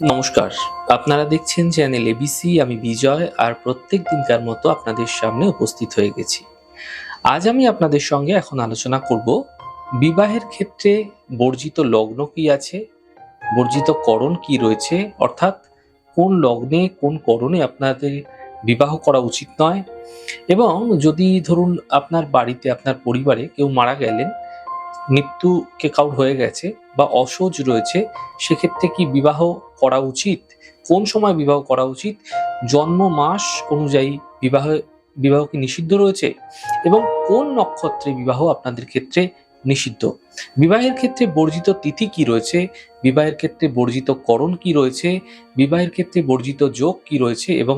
নমস্কার। আপনারা দেখছেন চ্যানেল এবিসি আমি বিজয়, আর প্রত্যেক দিনকার মতো আপনাদের সামনে উপস্থিত হয়ে গেছি। আজ আমি আপনাদের সঙ্গে এখন আলোচনা করব, বিবাহের ক্ষেত্রে বর্জিত লগ্ন কি আছে, বর্জিত করণ কি রয়েছে, অর্থাৎ কোন লগ্নে, কোন করণে আপনাদের বিবাহ করা উচিত নয়। এবং যদি ধরুন আপনার বাড়িতে, আপনার পরিবারে কেউ মারা গেলেন মৃত্যুকে কাউর হয়ে গেছে বা অসহজ রয়েছে, সেক্ষেত্রে কি বিবাহ করা উচিত? কোন সময় বিবাহ করা উচিত? জন্ম মাস অনুযায়ী বিবাহ বিবাহ কি নিষিদ্ধ রয়েছে? এবং কোন নক্ষত্রে বিবাহ আপনাদের ক্ষেত্রে নিষিদ্ধ? বিবাহের ক্ষেত্রে বর্জিত তিথি কি রয়েছে? বিবাহের ক্ষেত্রে বর্জিত করণ কি রয়েছে? বিবাহের ক্ষেত্রে বর্জিত যোগ কি রয়েছে? এবং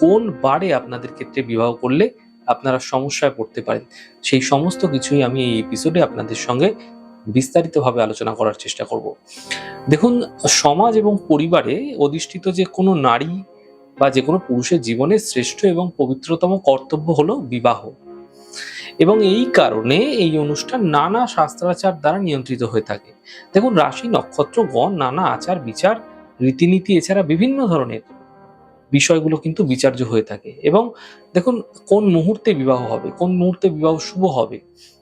কোন বারে আপনাদের ক্ষেত্রে বিবাহ করলে আপনারা সমস্যায় পড়তে পারেন। সেই সমস্ত কিছুই আমি এই এপিসোডে আপনাদের সঙ্গে বিস্তারিতভাবে আলোচনা করার চেষ্টা করব। দেখুন, সমাজ এবং পরিবারে অধিষ্ঠিত যে কোনো নারী বা যে কোনো পুরুষের জীবনে শ্রেষ্ঠ এবং পবিত্রতম কর্তব্য হলো বিবাহ। এবং এই কারণে এই অনুষ্ঠান নানা শাস্ত্রাচার দ্বারা নিয়ন্ত্রিত হয়ে থাকে। দেখুন, রাশি নক্ষত্রগণ নানা আচার বিচার রীতিনীতি, এছাড়া বিভিন্ন ধরনের বিষয়গুলো কিন্তু বিচার্য হয়ে থাকে। এবং দেখুন, কোন মুহূর্তে বিবাহ হবে, কোন মুহূর্তে বিবাহ শুভ হবে,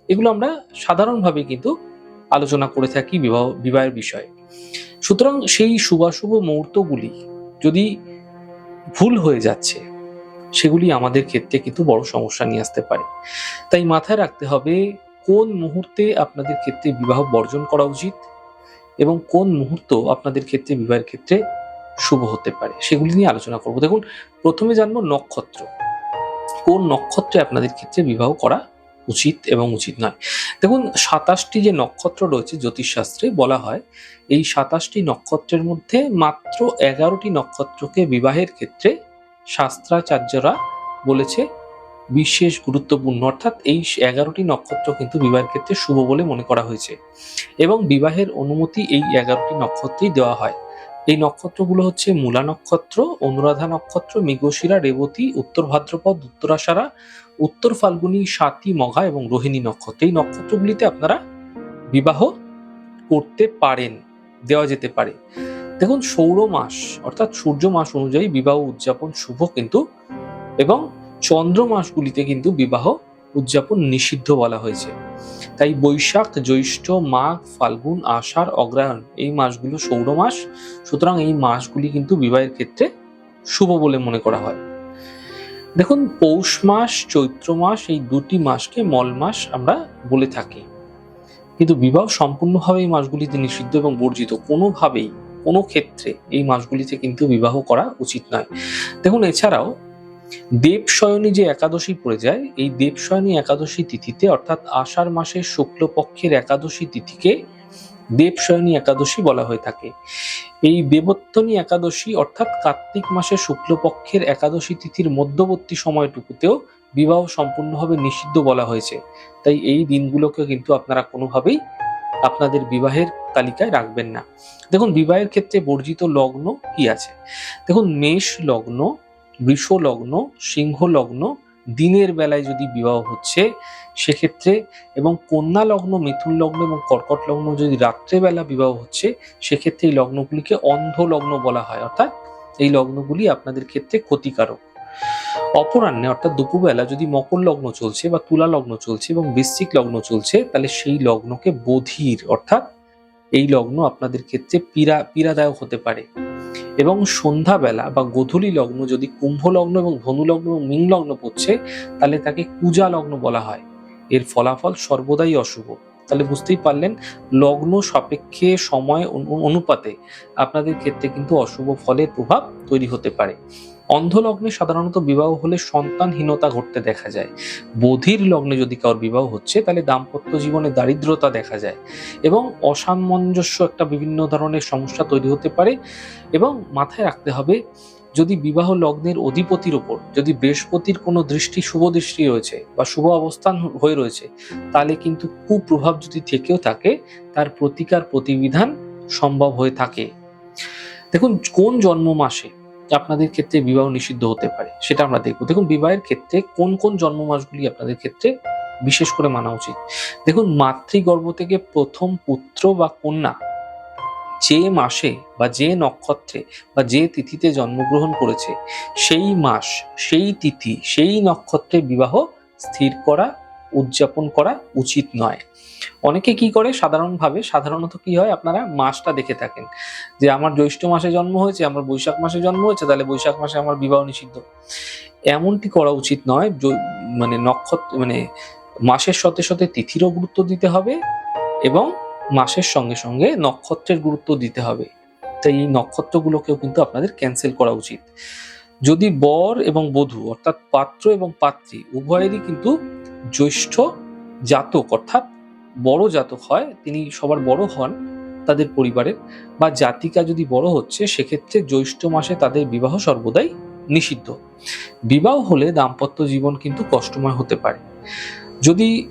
এগুলো আমরা সাধারণভাবে কিন্তু আলোচনা করে থাকি বিবাহ, বিবাহের বিষয়ে। সুতরাং সেই শুভাশুভ মুহূর্তগুলি যদি ভুল হয়ে যাচ্ছে, সেগুলি আমাদের ক্ষেত্রে কিন্তু বড় সমস্যা নিয়ে আসতে পারে। তাই মাথায় রাখতে হবে, কোন মুহূর্তে আপনাদের ক্ষেত্রে বিবাহ বর্জন করা উচিত এবং কোন মুহূর্ত আপনাদের ক্ষেত্রে বিবাহের ক্ষেত্রে শুভ হতে পারে। সেগুলি নিয়ে আলোচনা করব। দেখুন, প্রথমে জানব নক্ষত্র। কোন নক্ষত্রে আপনাদের ক্ষেত্রে বিবাহ করা উচিত এবং উচিত নয়? দেখুন, সাতাশটি যে নক্ষত্র রয়েছে জ্যোতিষশাস্ত্রে বলা হয়, এই সাতাশটি নক্ষত্রের মধ্যে মাত্র এগারোটি নক্ষত্রকে বিবাহের ক্ষেত্রে শাস্ত্রাচার্যরা বলেছে বিশেষ গুরুত্বপূর্ণ। অর্থাৎ এই এগারোটি নক্ষত্র কিন্তু বিবাহের ক্ষেত্রে শুভ বলে মনে করা হয়েছে। এবং বিবাহের অনুমতি এই এগারোটি নক্ষত্রেই দেওয়া হয়। এই নক্ষত্রগুলো হচ্ছে মূলা নক্ষত্র, অনুরাধা নক্ষত্র, মৃগশিরা, রেবতী, উত্তর ভাদ্রপদ, উত্তরাশারা, উত্তর ফাল্গুনী, সাতী, মঘা এবং রোহিণী নক্ষত্র। এই নক্ষত্রগুলিতে আপনারা বিবাহ করতে পারেন, দেওয়া যেতে পারে। দেখুন, সৌর মাস, অর্থাৎ সূর্য মাস অনুযায়ী বিবাহ উদযাপন শুভ কিন্তু, এবং চন্দ্র মাসগুলিতে কিন্তু বিবাহ উদযাপন নিষিদ্ধ বলা হয়েছে। তাই বৈশাখ, জ্যৈষ্ঠ, মাঘ, ফাল্গুন, আষাঢ়, অগ্রহায়ণ এই মাসগুলো সৌর মাস। সুতরাং এই মাসগুলি কিন্তু বিবাহের ক্ষেত্রে শুভ বলে মনে করা হয়। দেখুন, পৌষ মাস, চৈত্র মাস এই দুটি মাসকে মল মাস আমরা বলে থাকি। কিন্তু বিবাহ সম্পূর্ণভাবে এই মাসগুলিতে নিষিদ্ধ এবং বর্জিত কোনোভাবেই, কোনো ক্ষেত্রে এই মাসগুলিতে কিন্তু বিবাহ করা উচিত নয়। দেখুন, এছাড়াও দেবশয়নী যে একাদশী পড়ে যায়, এই দেবশয়নী একাদশী তিথিতে, অর্থাৎ আষাঢ় মাসের শুক্লপক্ষের একাদশী তিথিকে দেবশয়নী একাদশী বলা হয়ে থাকে। এই দেবোত্তনী একাদশী, অর্থাৎ কার্তিক মাসের শুক্লপক্ষের একাদশী তিথির মধ্যবর্তী সময়টুকুতেও বিবাহ সম্পূর্ণভাবে নিষিদ্ধ বলা হয়েছে। তাই এই দিনগুলোকে কিন্তু আপনারা কোনোভাবেই আপনাদের বিবাহের তালিকায় রাখবেন না। দেখুন, বিবাহের ক্ষেত্রে বর্জিত লগ্ন কি আছে? দেখুন, মেষ লগ্ন বৃষ লগ্ন সিংহ লগ্ন দিনের বেলায় যদি বিবাহ হচ্ছে, সেক্ষেত্রে এবং কন্যা লগ্ন মিথুন লগ্ন এবং কর্কট লগ্ন যদি রাত্রেবেলা বিবাহ হচ্ছে, সেক্ষেত্রে এই লগ্নগুলিকে অন্ধ লগ্ন বলা হয়। অর্থাৎ এই লগ্নগুলি আপনাদের ক্ষেত্রে ক্ষতিকারক। অপরাহ্নে, অর্থাৎ দুপুরবেলা যদি মকর লগ্ন চলছে বা তুলা লগ্ন চলছে এবং বৃশ্চিক লগ্ন চলছে, তাহলে সেই লগ্নকে বধির, অর্থাৎ এই লগ্ন আপনাদের ক্ষেত্রে পীড়া, পীড়াদায়ক হতে পারে। এবং সন্ধ্যাবেলা বা গোধূলি লগ্ন যদি কুম্ভ লগ্ন এবং ধনু লগ্ন এবং মিন লগ্ন পড়ছে, তাহলে তাকে কুজা লগ্ন বলা হয়। এর ফলাফল সর্বদাই অশুভ। তাহলে বুঝতেই পারলেন, লগ্ন সাপেক্ষে সময় অনুপাতে আপনাদের ক্ষেত্রে কিন্তু অশুভ ফলের প্রভাব তৈরি হতে পারে। অন্ধ লগ্নে সাধারণত বিবাহ হলে সন্তানহীনতা ঘটতে দেখা যায়। বধির লগ্নে যদি কারোর বিবাহ হচ্ছে, তাহলে দাম্পত্য জীবনে দারিদ্রতা দেখা যায় এবং অসামঞ্জস্য একটা বিভিন্ন ধরনের সমস্যা তৈরি হতে পারে এবং মাথায় রাখতে হবে, যদি বিবাহ লগ্নের অধিপতির ওপর যদি বৃহস্পতির কোনো দৃষ্টি শুভ দৃষ্টি রয়েছে বা শুভ অবস্থান হয়ে রয়েছে, তাহলে কিন্তু কুপ্রভাব যদি থেকেও থাকে, তার প্রতিকার প্রতিবিধান সম্ভব হয়ে থাকে। দেখুন, কোন জন্ম মাসে আপনাদের ক্ষেত্রে বিবাহ নিষিদ্ধ হতে পারে, সেটা আমরা দেখব। দেখুন, বিবাহের ক্ষেত্রে কোন কোন জন্ম মাসগুলি আপনাদের ক্ষেত্রে বিশেষ করে মানা উচিত? দেখুন, মাতৃগর্ভ থেকে প্রথম পুত্র বা কন্যা যে মাসে বা যে নক্ষত্রে বা যে তিথিতে জন্মগ্রহণ করেছে, সেই মাস, সেই তিথি, সেই নক্ষত্রে বিবাহ স্থির করা, উদযাপন করা উচিত নয়। অনেকে কি করে? সাধারণভাবে সাধারণত কি হয়? আপনারা মাসটা দেখে থাকেন। যে আমার জ্যৈষ্ঠ মাসে জন্ম হয়েছে, আমার বৈশাখ মাসে জন্ম হয়েছে, তাহলে বৈশাখ মাসে আমার বিবাহ নিষিদ্ধ। এমনটি করা উচিত নয় মানে নক্ষত্র মানে মাসের সাথে সাথে তিথিরও গুরুত্ব দিতে হবে এবং মাসের সঙ্গে সঙ্গে নক্ষত্রের গুরুত্ব দিতে হবে। তাই এই নক্ষত্রগুলোকেও কিন্তু আপনাদের ক্যান্সেল করা উচিত। যদি বর এবং বধূ, অর্থাৎ পাত্র এবং পাত্রী, উভয়েরই কিন্তু জ্যৈষ্ঠ জাতক, অর্থাৎ বড় জাতক হয়, তিনি সবার বড় হন তাদের পরিবারের, বা জাতিকা যদি বড় হচ্ছে, সেক্ষেত্রে জ্যৈষ্ঠ মাসে তাদের বিবাহ সর্বদাই নিষিদ্ধ। বিবাহ হলে দাম্পত্য জীবন কিন্তু কষ্টময় হতে পারে। যদি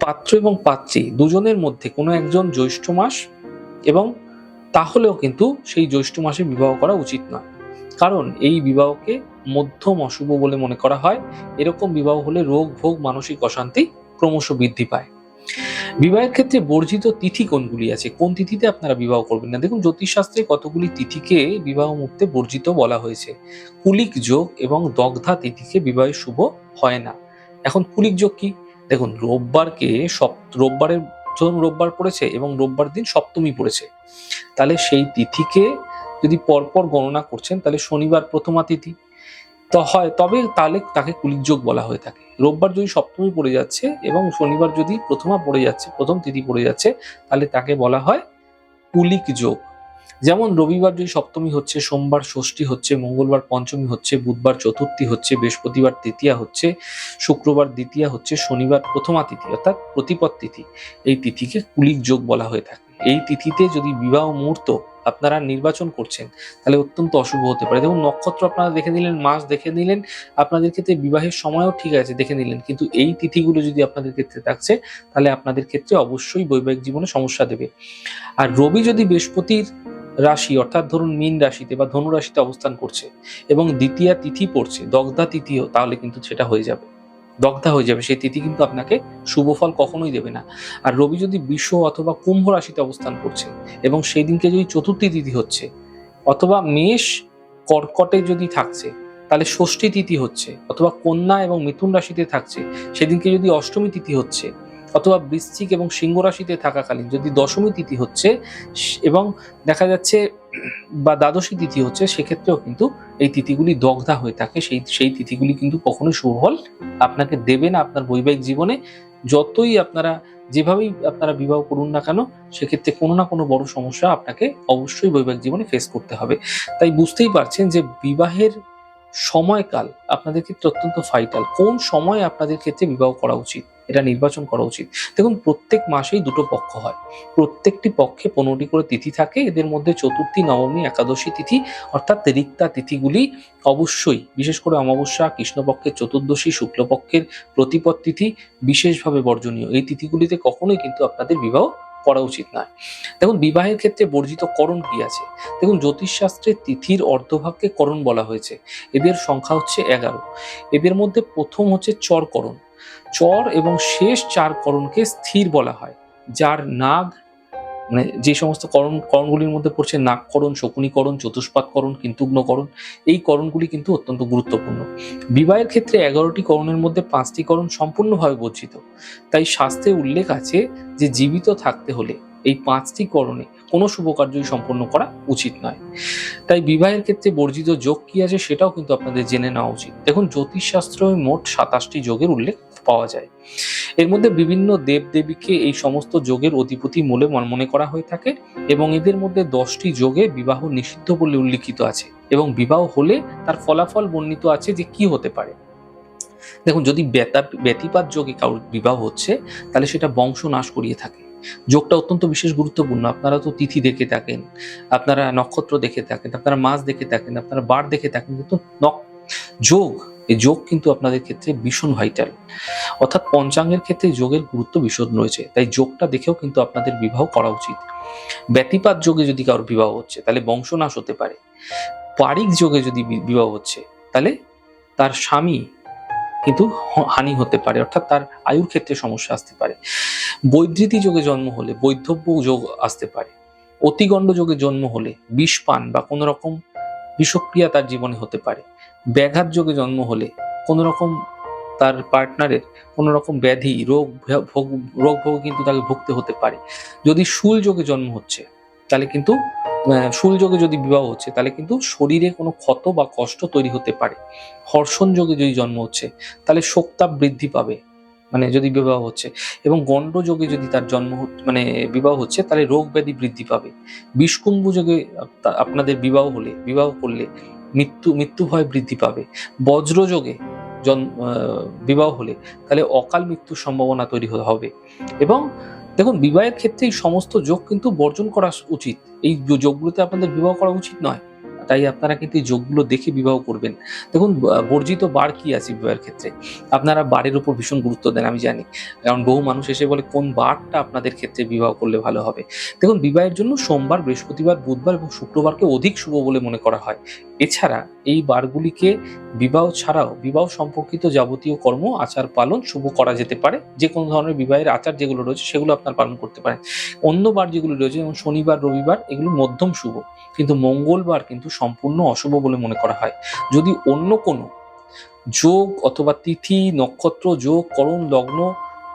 পাত্র এবং পাত্রী দুজনের মধ্যে কোনো একজন জ্যৈষ্ঠ মাস এবং তাহলেও কিন্তু সেই জ্যৈষ্ঠ মাসে বিবাহ করা উচিত নয়। কারণ এই বিবাহকে মধ্যম অশুভ বলে মনে করা হয়। এরকম বিবাহ হলে রোগ, ভোগ, মানসিক অশান্তি ক্রমশ বৃদ্ধি পায়। বিবাহের ক্ষেত্রে বর্জিত তিথি কোনগুলি আছে? কোন তিথিতে আপনারা বিবাহ করবেন না? দেখুন, জ্যোতিষশাস্ত্রে কতগুলি তিথিকে বিবাহ মুহূর্তে বর্জিত বলা হয়েছে। কুলিক যোগ এবং দগ্ধা তিথিকে বিবাহে শুভ হয় না। এখন কুলিক যোগ কি? দেখুন, রোববারকে সপ, রোববারের ধরুন রোববার পড়েছে এবং রোববার দিন সপ্তমী পড়েছে। তাহলে সেই তিথিকে যদি পরপর গণনা করছেন, তাহলে শনিবার প্রথমা তিথি তো হয়, তবে তাহলে তাকে কুলিক যোগ বলা হয়ে থাকে। রোববার যদি সপ্তমী পড়ে যাচ্ছে এবং শনিবার যদি প্রথমা পড়ে যাচ্ছে, প্রথম তিথি পড়ে যাচ্ছে, তাহলে তাকে বলা হয় কুলিক যোগ। যেমন রবিবার যদি সপ্তমী হচ্ছে, সোমবার ষষ্ঠী হচ্ছে, মঙ্গলবার পঞ্চমী হচ্ছে, বুধবার চতুর্থী হচ্ছে, বৃহস্পতিবার তৃতীয়া হচ্ছে, শুক্রবার দ্বিতীয়া হচ্ছে, শনিবার প্রথমা তিথি অর্থাৎ প্রতিপদ তিথি। এই তিথিকে কুলিক যোগ বলা হয়ে থাকে। এই তিথিতে যদি বিবাহ মুহূর্ত আপনারা নির্বাচন করছেন, তাহলে অত্যন্ত অশুভ হতে পারে। দেখুন, নক্ষত্র আপনারা দেখে নিলেন, মাস দেখে নিলেন, আপনাদের ক্ষেত্রে বিবাহের সময়ও ঠিক আছে দেখে নিলেন, কিন্তু এই তিথিগুলো যদি আপনাদের ক্ষেত্রে থাকছে, তাহলে আপনাদের ক্ষেত্রে অবশ্যই বৈবাহিক জীবনে সমস্যা দেবে। আর রবি যদি বৃহস্পতির রাশি, অর্থাৎ ধরুন মীন রাশিতে বা ধনু রাশিতে অবস্থান করছে এবং দ্বিতীয়া তিথি পড়ছে, দগ্ধা তিথিও তাহলে কিন্তু সেটা হয়ে যাবে। দগ্ধা হয়ে যাবে, সেই তিথি কিন্তু আপনাকে শুভ ফল কখনোই দেবে না। আর রবি যদি বিশ্ব অথবা কুম্ভ রাশিতে অবস্থান করছে এবং সেই দিনকে যদি চতুর্থী তিথি হচ্ছে অথবা মেষ কর্কটে যদি থাকছে, তাহলে ষষ্ঠী তিথি হচ্ছে অথবা কন্যা এবং মিথুন রাশিতে থাকছে, সেদিনকে যদি অষ্টমী তিথি হচ্ছে অথবা বৃশ্চিক এবং সিংহ রাশিতে থাকাকালীন যদি দশমী তিথি হচ্ছে এবং দেখা যাচ্ছে বা দ্বাদশী তিথি হচ্ছে, সেক্ষেত্রেও কিন্তু এই তিথিগুলি দগ্ধা হয়ে থাকে। সেই সেই তিথিগুলি কিন্তু কখনোই সুফল আপনাকে দেবে না আপনার বৈবাহিক জীবনে। যতই আপনারা যেভাবেই আপনারা বিবাহ করুন না কেন, সেক্ষেত্রে কোনো না কোনো বড় সমস্যা আপনাকে অবশ্যই বৈবাহিক জীবনে ফেস করতে হবে। তাই বুঝতেই পারছেন যে বিবাহের সময়কাল আপনাদের ক্ষেত্রে অত্যন্ত ফাইটাল কোন সময় আপনাদের ক্ষেত্রে বিবাহ করা উচিত? এটা নির্বাচন করা উচিত। দেখুন, প্রত্যেক মাসেই দুটো পক্ষ হয়। প্রত্যেকটি পক্ষে পনেরোটি করে তিথি থাকে। এদের মধ্যে চতুর্থী, নবমী, একাদশী তিথি অর্থাৎ রিক্তা তিথিগুলি অবশ্যই, বিশেষ করে অমাবস্যা, কৃষ্ণপক্ষের চতুর্দশী, শুক্লপক্ষের প্রতিপদ তিথি বিশেষভাবে বর্জনীয়। এই তিথিগুলিতে কখনোই কিন্তু আপনাদের বিবাহ করা উচিত নয়। দেখুন, বিবাহের ক্ষেত্রে বর্জিত করণ কি আছে? দেখুন জ্যোতিষশাস্ত্রে তিথির অর্ধভাগকে করণ বলা হয়েছে। এদের সংখ্যা হচ্ছে এগারো। এদের মধ্যে প্রথম হচ্ছে চরকরণ। চর এবং শেষ চার করণকে স্থির বলা হয়, যার নাগ মানে যে সমস্ত করণ, করণগুলির মধ্যে পড়ছে নাগকরণ, শকুনিকরণ, চতুষ্পাদকরণ, কিন্তুগ্নকরণ, এই করণগুলি কিন্তু অত্যন্ত গুরুত্বপূর্ণ। বিবাহের ক্ষেত্রে এগারোটি করণের মধ্যে পাঁচটি করণ সম্পূর্ণভাবে বর্জিত। তাই শাস্ত্রে উল্লেখ আছে যে জীবিত থাকতে হলে এই পাঁচটি করণে কোনো শুভ কার্যই সম্পন্ন করা উচিত নয়। তাই বিবাহের ক্ষেত্রে বর্জিত যোগ কি আছে সেটাও কিন্তু আপনাদের জেনে নেওয়া উচিত। দেখুন জ্যোতিষশাস্ত্রে মোট সাতাশটি যোগের উল্লেখ পাওয়া যায়। এর মধ্যে বিভিন্ন দেবদেবীকে এই সমস্ত যোগের অধিপতি মূলে মন- করা হয়ে থাকে এবং এদের মধ্যে দশটি যোগে বিবাহ নিষিদ্ধ বলে উল্লিখিত আছে এবং বিবাহ হলে তার ফলাফল বর্ণিত আছে যে কি হতে পারে। দেখুন, যদি ব্যতিপাত যোগে কারোর বিবাহ হচ্ছে, তাহলে সেটা বংশ নাশ করিয়ে থাকে। যোগটা অত্যন্ত বিশেষ গুরুত্বপূর্ণ। আপনারা তো তিথি দেখে থাকেন, আপনারা নক্ষত্র দেখে থাকেন, আপনারা মাস দেখে থাকেন, আপনারা বার দেখে থাকেন, কিন্তু যোগ, এই যোগ কিন্তু আপনাদের ক্ষেত্রে ভীষণ ভাইটাল অর্থাৎ পঞ্চাঙ্গের ক্ষেত্রে যোগের গুরুত্ব ভীষণ রয়েছে, তাই যোগটা দেখেও কিন্তু আপনাদের বিবাহ করা উচিত। ব্যতিপাত যোগে যদি কারোর বিবাহ হচ্ছে, তাহলে বংশনাশ হতে পারে। পারিক যোগে যদি বিবাহ হচ্ছে, তাহলে তার স্বামী কিন্তু হানি হতে পারে, অর্থাৎ তার আয়ুর ক্ষেত্রে সমস্যা আসতে পারে। বৈদ্যুতি যোগে জন্ম হলে, বৈধব্য যোগ আসতে পারে। অতিগণ্ড যোগে জন্ম হলে, বিষ পান বা কোনো রকম বিষক্রিয়া তার জীবনে হতে পারে। ব্যাঘাত যোগে জন্ম হলে, কোনো রকম তার পার্টনারের কোনো রকম ব্যাধি, রোগ ভোগ রোগ ভোগ কিন্তু তাকে ভুগতে হতে পারে। যদি শুল যোগে জন্ম হচ্ছে, তাহলে কিন্তু আহ, শুল যোগে যদি বিবাহ হচ্ছে তাহলে কিন্তু শরীরে কোনো ক্ষত বা কষ্ট তৈরি হতে পারে। হর্ষণ যোগে যদি জন্ম হচ্ছে তাহলে শোকতাপ বৃদ্ধি পাবে মানে যদি বিবাহ হচ্ছে। এবং গণ্ড যোগে যদি তার জন্ম মানে বিবাহ হচ্ছে তাহলে রোগ ব্যাধি বৃদ্ধি পাবে। বিষকুম্ভ যোগে আপনাদের বিবাহ হলে বিবাহ করলে মৃত্যু মৃত্যু ভয় বৃদ্ধি পাবে। বজ্র যোগে জন আহ, বিবাহ হলে তাহলে অকাল মৃত্যুর সম্ভাবনা তৈরি হবে। এবং দেখুন, বিবাহের ক্ষেত্রে এই সমস্ত যোগ কিন্তু বর্জন করা উচিত। এই যোগগুলোতে আপনাদের বিবাহ করা উচিত নয়। তাই আপনারা কিন্তু এই যোগগুলো দেখে বিবাহ করবেন। দেখুন বর্জিত বার কি আছে বিবাহের ক্ষেত্রে? আপনারা বারের উপর ভীষণ গুরুত্ব দেন, আমি জানি। কারণ বহু মানুষ এসে বলে, কোন বারটা আপনাদের ক্ষেত্রে বিবাহ করলে ভালো হবে? দেখুন, বিবাহের জন্য সোমবার, বৃহস্পতিবার, বুধবার এবং শুক্রবারকে অধিক শুভ বলে মনে করা হয়। এছাড়া এই বারগুলিকে বিবাহ ছাড়াও বিবাহ সম্পর্কিত যাবতীয় কর্ম, আচার পালন শুভ করা যেতে পারে। যে কোনো ধরনের বিবাহের আচার যেগুলো রয়েছে সেগুলো আপনার পালন করতে পারেন। অন্য বার যেগুলো রয়েছে, যেমন শনিবার, রবিবার, এগুলো মধ্যম শুভ। কিন্তু মঙ্গলবার কিন্তু সম্পূর্ণ অশুভ বলে মনে করা হয়। যদি অন্য কোনো যোগ অথবা তিথি, নক্ষত্র, যোগ, করণ, লগ্ন,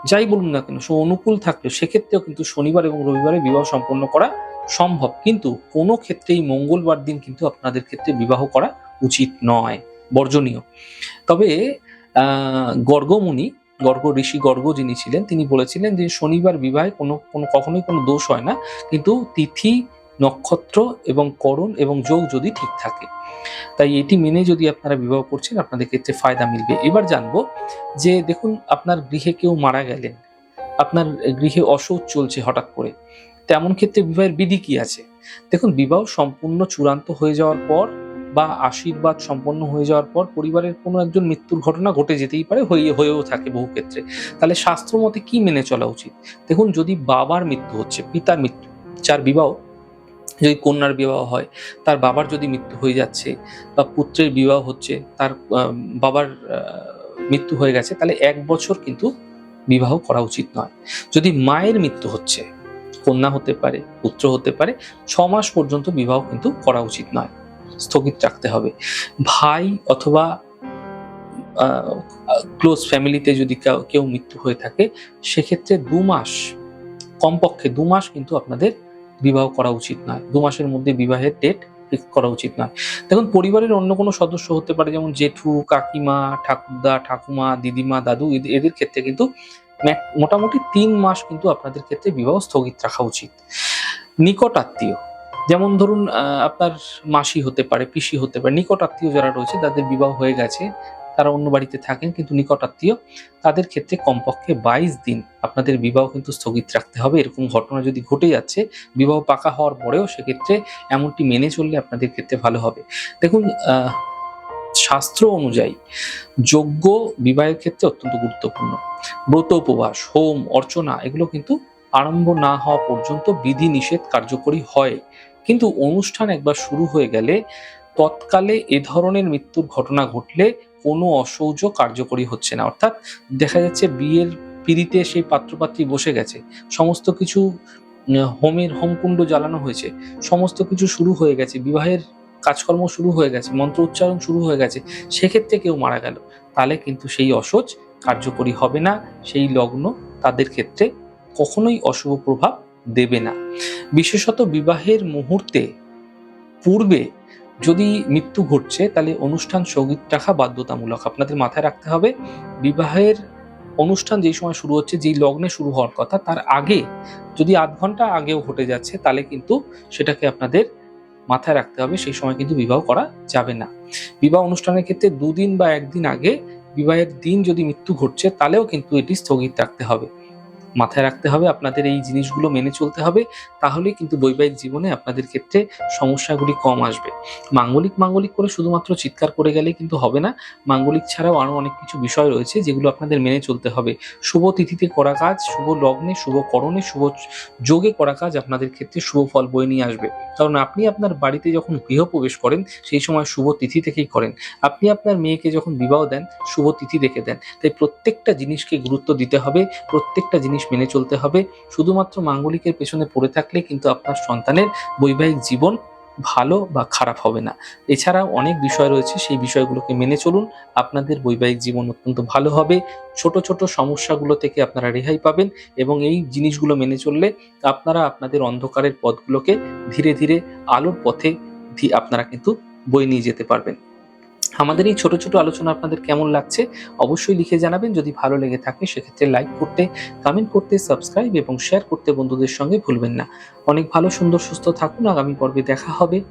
যাই বলুন না কেন, সে অনুকূল থাকলে সেক্ষেত্রেও কিন্তু শনিবার এবং রবিবারে বিবাহ সম্পন্ন করা সম্ভব। কিন্তু কোনো ক্ষেত্রেই মঙ্গলবার দিন কিন্তু আপনাদের ক্ষেত্রে বিবাহ করা উচিত নয়। বর্জনীয়। তবে গর্গমুনি গর্গ ঋষি গর্গ যিনি ছিলেন, তিনি বলেছিলেন যে শনিবার বিবাহে কোনো কোনো, কখনোই কোনো দোষ হয় না। কিন্তু তিথি, নক্ষত্র এবং করণ এবং যোগ যদি ঠিক থাকে। তাই এটি মেনে যদি আপনারা বিবাহ করছেন, আপনাদের ক্ষেত্রে ফায়দা মিলবে। এবার জানব যে, দেখুন, আপনার গৃহে কেউ মারা গেলেন। আপনার গৃহে অসৌচ চলছে হঠাৎ করে। তেমন ক্ষেত্রে বিবাহের বিধি কি আছে? দেখুন, বিবাহ সম্পূর্ণ চূড়ান্ত হয়ে যাওয়ার পর বা আশীর্বাদ সম্পন্ন হয়ে যাওয়ার পর পরিবারের কোনো একজন মৃত্যুর ঘটনা ঘটে যেতেই পারে, হয়ে হয়েও থাকে বহু ক্ষেত্রে। তাহলে শাস্ত্র মতে কি মেনে চলা উচিত? দেখুন, যদি বাবার মৃত্যু হচ্ছে, পিতার মৃত্যু, যার বিবাহ, যদি কন্যার বিবাহ হয়, তার বাবার যদি মৃত্যু হয়ে যাচ্ছে বা পুত্রের বিবাহ হচ্ছে, তার বাবার মৃত্যু হয়ে গেছে, তাহলে এক বছর কিন্তু বিবাহ করা উচিত নয়। যদি মায়ের মৃত্যু হচ্ছে কন্যা হতে পারে, পুত্র হতে পারে, ছ মাস পর্যন্ত বিবাহ কিন্তু করা উচিত নয়, স্থগিত রাখতে হবে। ভাই অথবা ক্লোজ ফ্যামিলিতে যদি কেউ- মৃত্যু হয়ে থাকে, সেক্ষেত্রে দু মাস, কমপক্ষে দু মাস কিন্তু আপনাদের বিবাহ করা উচিত নয়। দু মাসের মধ্যে বিবাহের ডেট ফিক্স করা উচিত নয়। দেখুন, পরিবারের অন্য কোনো সদস্য হতে পারে, যেমন জেঠু, কাকিমা, ঠাকুরদা, ঠাকুমা, দিদিমা, দাদু এদের- ক্ষেত্রে কিন্তু মোটামুটি তিন মাস কিন্তু আপনাদের ক্ষেত্রে বিবাহ স্থগিত রাখা উচিত। নিকট আত্মীয়, যেমন ধরুন আপনার মাসি হতে পারে, পিসি হতে পারে, নিকট আত্মীয় যারা রয়েছে, তাদের বিবাহ হয়ে গেছে, তারা অন্য বাড়িতে থাকেন, কিন্তু নিকট আত্মীয়, তাদের ক্ষেত্রে কমপক্ষে বাইশ দিন আপনাদের বিবাহ কিন্তু স্থগিত রাখতে হবে। এরকম ঘটনা যদি ঘটে যাচ্ছে, বিবাহ পাকা হওয়ার পরেও সেক্ষেত্রে এমনটি মেনে চললে আপনাদের ক্ষেত্রে ভালো হবে। দেখুন শাস্ত্র অনুযায়ী যোগ্য বিবাহের ক্ষেত্রে অত্যন্ত গুরুত্বপূর্ণ। ব্রত উপবাস, হোম, অর্চনা এগুলো কিন্তু আরম্ভ না হওয়া পর্যন্ত বিধি নিষেধ কার্যকরী হয়। কিন্তু অনুষ্ঠান একবার শুরু হয়ে গেলে তৎকালে এ ধরনের মৃত্যুর ঘটনা ঘটলে কোনো অসৌজ কার্যকরী হচ্ছে না। অর্থাৎ দেখা যাচ্ছে বিয়ের পিড়িতে সেই পাত্রপাত্রী বসে গেছে। সমস্ত কিছু হোমের হোমকুণ্ড জ্বালানো হয়েছে। সমস্ত কিছু শুরু হয়ে গেছে। বিবাহের কাজকর্ম শুরু হয়ে গেছে, মন্ত্র উচ্চারণ শুরু হয়ে গেছে, সেক্ষেত্রে কেউ মারা গেল। তাহলে কিন্তু সেই অসোচ কার্যকরী হবে না, সেই লগ্ন তাদের ক্ষেত্রে কখনোই অশুভ প্রভাব দেবে না। বিশেষত বিবাহের মুহূর্তে পূর্বে যদি মৃত্যু ঘটছে, তাহলে অনুষ্ঠান স্থগিত রাখা বাধ্যতামূলক আপনাদের মাথায় রাখতে হবে। বিবাহের অনুষ্ঠান যেই সময় শুরু হচ্ছে, যেই লগ্নে শুরু হওয়ার কথা, তার আগে যদি আধ ঘণ্টা আগেও ঘটে যাচ্ছে, তাহলে কিন্তু সেটাকে আপনাদের মাথায় রাখতে হবে, সেই সময় কিন্তু বিবাহ করা যাবে না। বিবাহ অনুষ্ঠানের ক্ষেত্রে দুদিন বা একদিন আগে বিবাহের দিন যদি মৃত্যু ঘটছে, তাহলেও কিন্তু এটি স্থগিত রাখতে হবে। মাথায় রাখতে হবে, আপনাদের এই জিনিসগুলো মেনে চলতে হবে, তাহলেই কিন্তু বৈবাহিক জীবনে আপনাদের ক্ষেত্রে সমস্যাগুলি কম আসবে। মাঙ্গলিক মাঙ্গলিক করে শুধুমাত্র চিৎকার করে গেলে কিন্তু হবে না। মাঙ্গলিক ছাড়াও আরও অনেক কিছু বিষয় রয়েছে যেগুলো আপনাদের মেনে চলতে হবে। শুভ তিথিতে করা কাজ, শুভ লগ্নে, শুভ করণে, শুভ যোগে করা কাজ আপনাদের ক্ষেত্রে শুভ ফল বয়ে নিয়ে আসবে। কারণ আপনি আপনার বাড়িতে যখন গৃহপ্রবেশ করেন, সেই সময় শুভ তিথি থেকেই করেন। আপনি আপনার মেয়েকে যখন বিবাহ দেন, শুভ তিথি দেখে দেন। তাই প্রত্যেকটা জিনিসকে গুরুত্ব দিতে হবে, প্রত্যেকটা জিনিস মেনে চলতে হবে। শুধুমাত্র মাঙ্গলিকের পেছনে পড়ে থাকলে কিন্তু আপনার সন্তানের বৈবাহিক জীবন ভালো বা খারাপ হবে না। এছাড়া অনেক বিষয় রয়েছে, সেই বিষয়গুলোকে মেনে চলুন। আপনাদের বৈবাহিক জীবন অত্যন্ত ভালো হবে। ছোট ছোট সমস্যাগুলো থেকে আপনারা রেহাই পাবেন এবং এই জিনিসগুলো মেনে চললে আপনারা আপনাদের অন্ধকারের পথগুলোকে ধীরে ধীরে আলোর পথে আপনারা কিন্তু বই নিয়ে যেতে পারবেন। আমাদের এই ছোট ছোট আলোচনা আপনাদের কেমন লাগছে অবশ্যই লিখে জানাবেন। যদি ভালো লেগে থাকে, সেক্ষেত্রে লাইক করতে কমেন্ট করতে সাবস্ক্রাইব এবং শেয়ার করতে বন্ধুদের সঙ্গে ভুলবেন না। অনেক ভালো, সুন্দর, সুস্থ থাকুন। আগামী পর্বে দেখা হবে।